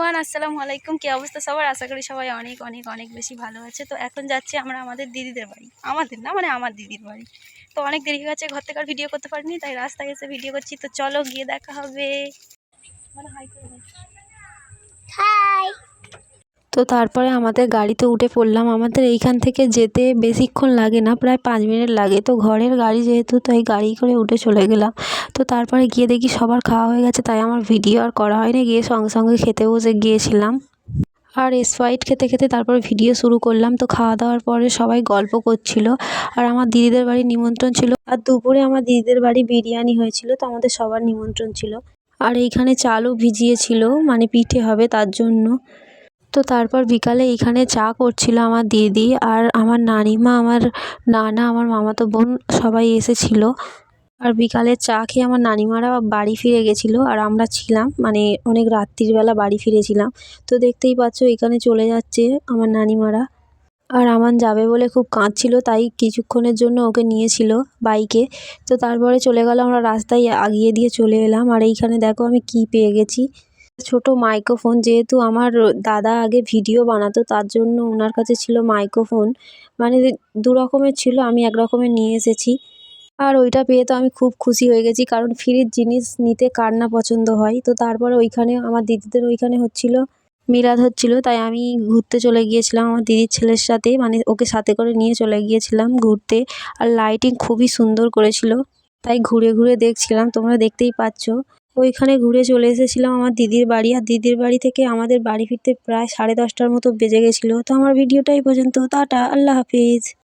আসসালামু আলাইকুম। কি অবস্থা সবার? আশা করি সবাই অনেক অনেক অনেক বেশি ভালো আছে। তো এখন যাচ্ছি আমরা আমাদের দিদিদের বাড়ি। আমাদের না? মানে আমার দিদির বাড়ি। তো অনেক দেরি হয়ে গেছে, ঘর থেকে আর ভিডিও করতে পারিনি, তাই রাস্তায় এসে ভিডিও করছি। তো চলো গিয়ে দেখা হবে। মানে হাই করে। তো তারপরে আমাদের গাড়িতে উঠে পড়লাম। আমাদের এইখান থেকে যেতে বেশিক্ষণ লাগে না, প্রায় পাঁচ মিনিট লাগে। তো ঘরের গাড়ি যেহেতু তাই গাড়ি করে উঠে চলে গেলাম। তো তারপরে গিয়ে দেখি সবার খাওয়া হয়ে গেছে, তাই আমার ভিডিও আর করা হয়নি। গিয়ে সঙ্গে সঙ্গে খেতে বসে গিয়েছিলাম। আর স্প্রাইট খেতে খেতে তারপর ভিডিও শুরু করলাম। তো খাওয়া দাওয়ার পরে সবাই গল্প করছিল। আর আমার দিদিদের বাড়ি নিমন্ত্রণ ছিল। আর দুপুরে আমার দিদিদের বাড়ি বিরিয়ানি হয়েছিল, তো আমাদের সবার নিমন্ত্রণ ছিল। আর এইখানে চালও ভিজিয়েছিল মানে পিঠে হবে তার জন্য। তো তারপর বিকালে এইখানে চা করছিল আমার দিদি আর আমার নানিমা, আমার নানা, আমার মামাতো বোন সবাই এসেছিল। আর বিকালে চা খেয়ে আমার নানিমারা বাড়ি ফিরে গেছিল আর আমরা ছিলাম মানে অনেক রাত্রিবেলা বাড়ি ফিরেছিলাম। তো দেখতেই পাচ্ছ এখানে চলে যাচ্ছে আমার নানিমারা। আর আমান যাবে বলে খুব কাঁদছিল, তাই কিছুক্ষণের জন্য ওকে নিয়েছিল বাইকে। তো তারপরে চলে গেল, আমরা রাস্তায় আগিয়ে দিয়ে চলে এলাম। আর এইখানে দেখো আমি কি পেয়ে গেছি। ছোট মাইক্রোফোন, যেহেতু আমার দাদা আগে ভিডিও বানাতো, তার জন্য ওনার কাছে ছিল মাইক্রোফোন। মানে দু রকমের ছিল, আমি এক রকমের নিয়ে এসেছি। আর ওইটা পেয়ে তো আমি খুব খুশি হয়ে গেছি, কারণ ফ্রির জিনিস নিতে কার না পছন্দ হয়। তো তারপরে ওইখানে, আমার দিদিদের ওইখানে হচ্ছিল, মিলাদ হচ্ছিল, তাই আমি ঘুরতে চলে গিয়েছিলাম আমার দিদির ছেলের সাথে মানে ওকে সাথে করে নিয়ে চলে গিয়েছিলাম ঘুরতে। আর লাইটিং খুবই সুন্দর করেছিল, তাই ঘুরে ঘুরে দেখছিলাম, তোমরা দেখতেই পাচ্ছ। ওইখানে ঘুরে চলে এসেছিলাম আমার দিদির বাড়ি, আর দিদির বাড়ি থেকে আমাদের বাড়ি ফিরতে প্রায় সাড়ে দশটার মতো বেজে গেছিল। তো আমার ভিডিওটা এই পর্যন্ত। টাটা, আল্লাহ হাফিজ।